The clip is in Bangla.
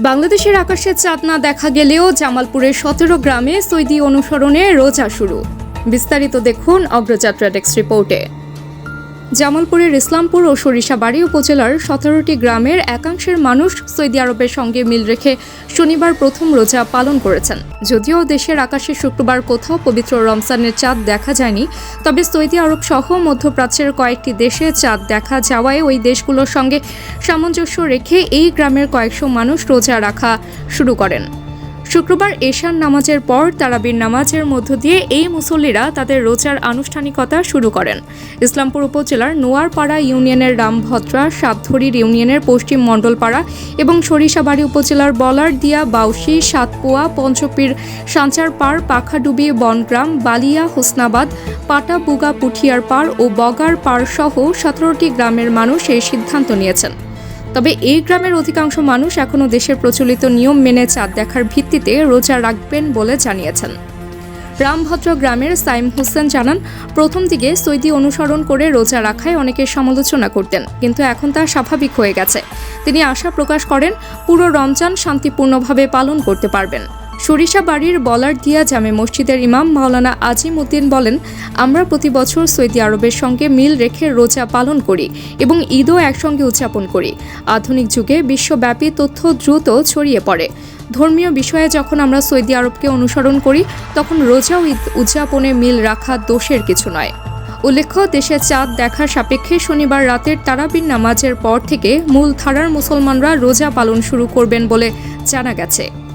বাংলাদেশের আকাশে চাঁদ না দেখা গেলেও জামালপুরের সতেরো গ্রামে সৈদি অনুসরণে রোজা শুরু। বিস্তারিত দেখুন অগ্রযাত্রা ডেস্ক রিপোর্টে। জামালপুরের ইসলামপুর ও সরিষাবাড়ি উপজেলার সতেরোটি গ্রামের একাংশের মানুষ সৌদি আরবের সঙ্গে মিল রেখে শনিবার প্রথম রোজা পালন করেছেন। যদিও দেশের আকাশে শুক্রবার কোথাও পবিত্র রমজানের চাঁদ দেখা যায়নি, তবে সৌদি আরব সহ মধ্যপ্রাচ্যের কয়েকটি দেশে চাঁদ দেখা যাওয়ায় ওই দেশগুলোর সঙ্গে সামঞ্জস্য রেখে এই গ্রামের কয়েকশো মানুষ রোজা রাখা শুরু করেন। শুক্রবার এশান নামাজের পর তারাবির নামাজের মধ্য দিয়ে এই মুসল্লিরা তাদের রোজার আনুষ্ঠানিকতা শুরু করেন। ইসলামপুর উপজেলার নোয়ারপাড়া ইউনিয়নের রামভদ্রা সাতধরির ইউনিয়নের পশ্চিম মণ্ডলপাড়া এবং সরিষাবাড়ি উপজেলার বলারদিয়া বাউসি, সাতপোয়া, পঞ্চপীর সাঁচারপাড় পাখাডুবি, বনগ্রাম, বালিয়া, হোসনাবাদ পাটাবুগা পুঠিয়ার পাড় ও বগার পাড় সহ সতেরোটি গ্রামের মানুষ এই সিদ্ধান্ত নিয়েছেন। তবে এই গ্রামের অধিকাংশ মানুষ এখনও দেশের প্রচলিত নিয়ম মেনে চাঁদ দেখার ভিত্তিতে রোজা রাখবেন বলে জানিয়েছেন। রামভদ্র গ্রামের সাইম হোসেন জানান, প্রথম দিকে সৈদি অনুসরণ করে রোজা রাখায় অনেকে সমালোচনা করতেন, কিন্তু এখন তা স্বাভাবিক হয়ে গেছে। তিনি আশা প্রকাশ করেন, পুরো রমজান শান্তিপূর্ণভাবে পালন করতে পারবেন। সরিষা বাড়ির বলার দিয়া জামে মসজিদের ইমাম মাওলানা আজিম উদ্দিন বলেন, আমরা প্রতি বছর সৌদি আরবের সঙ্গে মিল রেখে রোজা পালন করি এবং ঈদও একসঙ্গে উদযাপন করি। আধুনিক যুগে বিশ্বব্যাপী তথ্য দ্রুত ছড়িয়ে পড়ে। ধর্মীয় বিষয়ে যখন আমরা সৌদি আরবকে অনুসরণ করি, তখন রোজা ঈদ উদযাপনে মিল রাখা দোষের কিছু নয়। উল্লেখ্য দেশে চাঁদ দেখার সাপেক্ষে শনিবার রাতের তারাবির নামাজের পর থেকে মূল ধারার মুসলমানরা রোজা পালন শুরু করবেন বলে জানা গেছে।